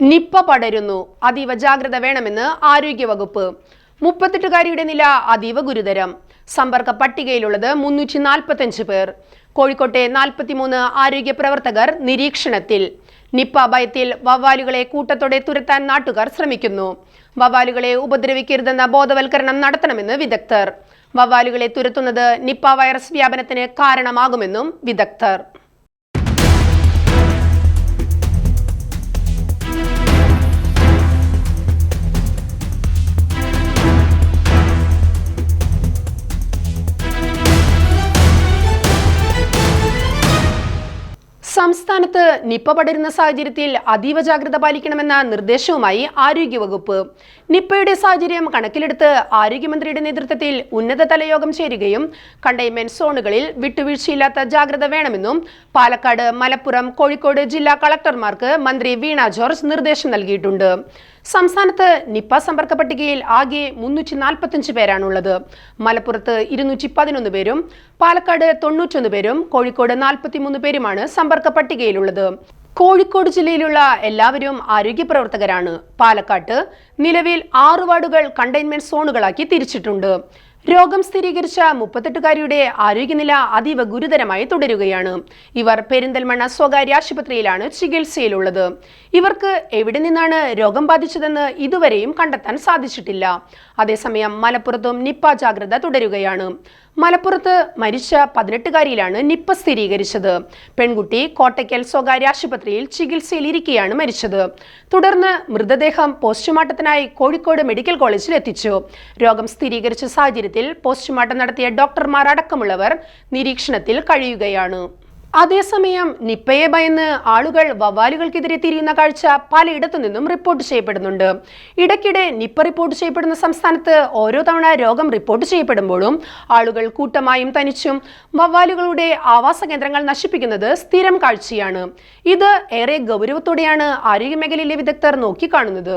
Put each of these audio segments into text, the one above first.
Nipah പടരുന്നു. അതീവ ജാഗ്രത വേണമെന്ന് ആരോഗ്യവകുപ്പ്. മുപ്പത്തെട്ടുകാരിയുടെ നില അതീവ ഗുരുതരം. സമ്പർക്ക പട്ടികയിലുള്ളത് മുന്നൂറ്റി നാൽപ്പത്തഞ്ച് പേർ. കോഴിക്കോട്ടെ നാൽപ്പത്തിമൂന്ന് ആരോഗ്യ പ്രവർത്തകർ നിരീക്ഷണത്തിൽ. നിപ്പ ഭയത്തിൽ വവ്വാലുകളെ കൂട്ടത്തോടെ തുരത്താൻ നാട്ടുകാർ ശ്രമിക്കുന്നു. വവ്വാലുകളെ ഉപദ്രവിക്കരുതെന്ന ബോധവൽക്കരണം നടത്തണമെന്ന് വിദഗ്ധർ. വവ്വാലുകളെ തുരത്തുന്നത് നിപ്പ വൈറസ് വ്യാപനത്തിന് കാരണമാകുമെന്നും വിദഗ്ധർ. സംസ്ഥാനത്ത് നിപ്പ പടരുന്ന സാഹചര്യത്തിൽ അതീവ ജാഗ്രത പാലിക്കണമെന്ന നിർദ്ദേശവുമായി ആരോഗ്യവകുപ്പ്. നിപ്പയുടെ സാഹചര്യം കണക്കിലെടുത്ത് ആരോഗ്യമന്ത്രിയുടെ നേതൃത്വത്തിൽ ഉന്നതതല യോഗം ചേരുകയും കണ്ടെയ്ൻമെന്റ് സോണുകളിൽ വിട്ടുവീഴ്ചയില്ലാത്ത ജാഗ്രത വേണമെന്നും പാലക്കാട് മലപ്പുറം കോഴിക്കോട് ജില്ലാ കളക്ടർമാർക്ക് മന്ത്രി വീണ ജോർജ് നിർദ്ദേശം നൽകിയിട്ടുണ്ട്. സംസ്ഥാനത്ത് നിപ്പ സമ്പർക്ക പട്ടികയിൽ ആകെ മുന്നൂറ്റി നാൽപ്പത്തഞ്ച് പേരാണുള്ളത്. മലപ്പുറത്ത് ഇരുന്നൂറ്റി പതിനൊന്ന് പേരും പാലക്കാട് തൊണ്ണൂറ്റൊന്ന് പേരും കോഴിക്കോട് നാൽപ്പത്തിമൂന്ന് പേരുമാണ് സമ്പർക്ക പട്ടികയിലുള്ളത് കോഴിക്കോട് ജില്ലയിലുള്ള എല്ലാവരും ആരോഗ്യ പ്രവർത്തകരാണ്. പാലക്കാട്ട് നിലവിൽ ആറ് വാർഡുകൾ കണ്ടെയ്ൻമെന്റ് സോണുകളാക്കി തിരിച്ചിട്ടുണ്ട്. രോഗം സ്ഥിരീകരിച്ച മുപ്പത്തെട്ടുകാരിയുടെ ആരോഗ്യനില അതീവ ഗുരുതരമായി തുടരുകയാണ്. ഇവർ പെരിന്തൽമണ്ണ സ്വകാര്യ ആശുപത്രിയിലാണ് ചികിത്സയിലുള്ളത്. ഇവർക്ക് എവിടെ നിന്നാണ് രോഗം ബാധിച്ചതെന്ന് ഇതുവരെയും കണ്ടെത്താൻ സാധിച്ചിട്ടില്ല. അതേസമയം മലപ്പുറത്തും നിപ്പ ജാഗ്രത തുടരുകയാണ്. മലപ്പുറത്ത് മരിച്ച പതിനെട്ടുകാരിയിലാണ് നിപ്പ സ്ഥിരീകരിച്ചത്. പെൺകുട്ടി കോട്ടയ്ക്കൽ സ്വകാര്യ ആശുപത്രിയിൽ ചികിത്സയിലിരിക്കെയാണ് മരിച്ചത്. തുടർന്ന് മൃതദേഹം പോസ്റ്റ്മോർട്ടത്തിനായി കോഴിക്കോട് മെഡിക്കൽ കോളേജിൽ എത്തിച്ചു രോഗം സ്ഥിരീകരിച്ച സാഹചര്യത്തിൽ പോസ്റ്റ്മോർട്ടം നടത്തിയ ഡോക്ടർമാർ അടക്കമുള്ളവർ നിരീക്ഷണത്തിൽ കഴിയുകയാണ്. അതേസമയം നിപ്പയെ ഭയന്ന് ആളുകൾ വവ്വാലുകൾക്കെതിരെ തിരിയുന്ന കാഴ്ച പലയിടത്തു നിന്നും റിപ്പോർട്ട് ചെയ്യപ്പെടുന്നുണ്ട്. ഇടയ്ക്കിടെ നിപ്പ റിപ്പോർട്ട് ചെയ്യപ്പെടുന്ന സംസ്ഥാനത്ത് ഓരോ തവണ രോഗം റിപ്പോർട്ട് ചെയ്യപ്പെടുമ്പോഴും ആളുകൾ കൂട്ടമായും തനിച്ചും വവ്വാലുകളുടെ ആവാസ കേന്ദ്രങ്ങൾ നശിപ്പിക്കുന്നത് സ്ഥിരം കാഴ്ചയാണ്. ഇത് ഏറെ ഗൗരവത്തോടെയാണ് ആരോഗ്യമേഖലയിലെ വിദഗ്ധർ നോക്കിക്കാണുന്നത്.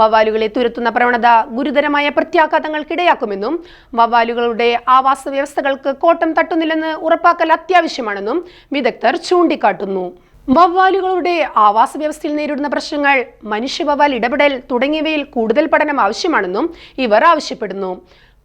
വവ്വാലുകളെ തുരത്തുന്ന പ്രവണത ഗുരുതരമായ പ്രത്യാഘാതങ്ങൾക്കിടയാക്കുമെന്നും വവ്വാലുകളുടെ ആവാസ വ്യവസ്ഥകൾക്ക് കോട്ടം തട്ടുന്നില്ലെന്ന് ഉറപ്പാക്കൽ അത്യാവശ്യമാണെന്നും വിദഗ്ധർ ചൂണ്ടിക്കാട്ടുന്നു. വവ്വാലുകളുടെ ആവാസ വ്യവസ്ഥയിൽ നേരിടുന്ന പ്രശ്നങ്ങൾ മനുഷ്യ വവ്വാൽ ഇടപെടൽ തുടങ്ങിയവയിൽ കൂടുതൽ പഠനം ആവശ്യമാണെന്നും ഇവർ ആവശ്യപ്പെടുന്നു.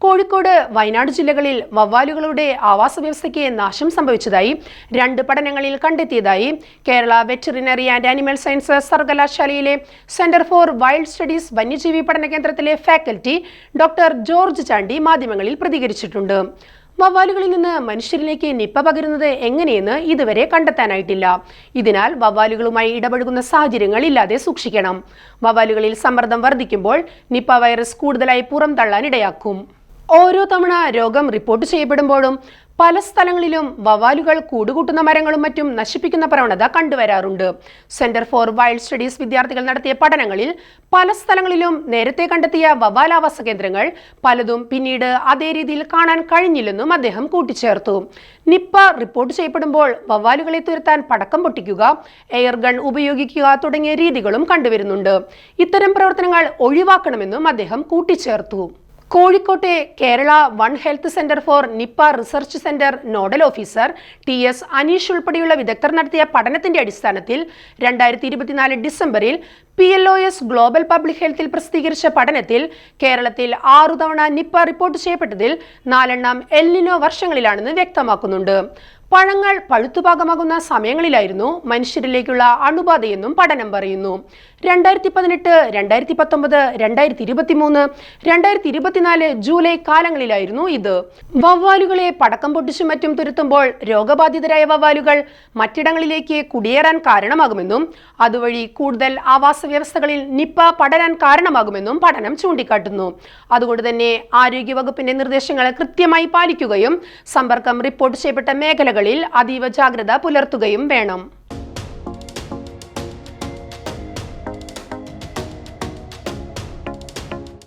കോഴിക്കോട് വയനാട് ജില്ലകളിൽ വവ്വാലുകളുടെ ആവാസ വ്യവസ്ഥയ്ക്ക് നാശം സംഭവിച്ചതായി രണ്ട് പഠനങ്ങളിൽ കണ്ടെത്തിയതായി Kerala veterinary and animal science സർവകലാശാലയിലെ സെന്റർ ഫോർ വൈൽഡ് സ്റ്റഡീസ് വന്യജീവി പഠന കേന്ദ്രത്തിലെ ഫാക്കൽറ്റി ഡോക്ടർ ജോർജ് ചാണ്ടി മാധ്യമങ്ങളിൽ പ്രതികരിച്ചിട്ടുണ്ട്. വവ്വാലുകളിൽ നിന്ന് മനുഷ്യരിലേക്ക് നിപ്പ പകരുന്നത് എങ്ങനെയെന്ന് ഇതുവരെ കണ്ടെത്താനായിട്ടില്ല. ഇതിനാൽ വവ്വാലുകളുമായി ഇടപഴകുന്ന സാഹചര്യങ്ങൾ ഇല്ലാതെ സൂക്ഷിക്കണം. വവ്വാലുകളിൽ സമ്മർദ്ദം വർദ്ധിക്കുമ്പോൾ നിപ്പ വൈറസ് കൂടുതലായി പുറംതള്ളാൻ ഇടയാക്കും. ഓരോ തവണ രോഗം റിപ്പോർട്ട് ചെയ്യപ്പെടുമ്പോഴും പല സ്ഥലങ്ങളിലും വവാലുകൾ കൂടുകൂട്ടുന്ന മരങ്ങളും മറ്റും നശിപ്പിക്കുന്ന പ്രവണത കണ്ടുവരാറുണ്ട്. സെന്റർ ഫോർ വൈൽഡ് സ്റ്റഡീസ് വിദ്യാർത്ഥികൾ നടത്തിയ പഠനങ്ങളിൽ പല സ്ഥലങ്ങളിലും നേരത്തെ കണ്ടെത്തിയ വവാലാവാസ കേന്ദ്രങ്ങൾ പലതും പിന്നീട് അതേ രീതിയിൽ കാണാൻ കഴിഞ്ഞില്ലെന്നും അദ്ദേഹം കൂട്ടിച്ചേർത്തു. നിപ്പ റിപ്പോർട്ട് ചെയ്യപ്പെടുമ്പോൾ വവാലുകളെ തുരത്താൻ പടക്കം പൊട്ടിക്കുക എയർ ഗൺ ഉപയോഗിക്കുക തുടങ്ങിയ രീതികളും കണ്ടുവരുന്നുണ്ട്. ഇത്തരം പ്രവർത്തനങ്ങൾ ഒഴിവാക്കണമെന്നും അദ്ദേഹം കൂട്ടിച്ചേർത്തു. കോഴിക്കോട്ടെ Kerala one health centre for Nipah research centre nodal officer T S Aneesh ഉൾപ്പെടെയുള്ള വിദഗ്ധർ നടത്തിയ പഠനത്തിന്റെ അടിസ്ഥാനത്തിൽ രണ്ടായിരത്തി ഇരുപത്തിനാല് ഡിസംബറിൽ P L O S global public ഹെൽത്തിൽ പ്രസിദ്ധീകരിച്ച പഠനത്തിൽ കേരളത്തിൽ ആറു തവണ നിപ്പ റിപ്പോർട്ട് ചെയ്യപ്പെട്ടതിൽ നാലെണ്ണം എല്ലിനോ വർഷങ്ങളിലാണെന്ന് വ്യക്തമാക്കുന്നുണ്ട്. പഴങ്ങൾ പഴുത്തുപാകമാകുന്ന സമയങ്ങളിലായിരുന്നു മനുഷ്യരിലേക്കുള്ള അണുബാധയെന്നും പഠനം പറയുന്നു. രണ്ടായിരത്തി പതിനെട്ട് രണ്ടായിരത്തി പത്തൊമ്പത് രണ്ടായിരത്തി ഇരുപത്തി മൂന്ന് രണ്ടായിരത്തി ഇരുപത്തിനാല് ജൂലൈ കാലങ്ങളിലായിരുന്നു ഇത്. വവ്വാലുകളെ പടക്കം പൊട്ടിച്ചും മറ്റും തുരുത്തുമ്പോൾ രോഗബാധിതരായ വവ്വാലുകൾ മറ്റിടങ്ങളിലേക്ക് കുടിയേറാൻ കാരണമാകുമെന്നും അതുവഴി കൂടുതൽ ആവാസ വ്യവസ്ഥകളിൽ നിപ്പ പടരാൻ കാരണമാകുമെന്നും പഠനം ചൂണ്ടിക്കാട്ടുന്നു. അതുകൊണ്ട് തന്നെ ആരോഗ്യവകുപ്പിന്റെ നിർദ്ദേശങ്ങൾ കൃത്യമായി പാലിക്കുകയും സമ്പർക്കം റിപ്പോർട്ട് ചെയ്യപ്പെട്ട മേഖലകളിൽ അതീവ ജാഗ്രത പുലർത്തുകയും വേണം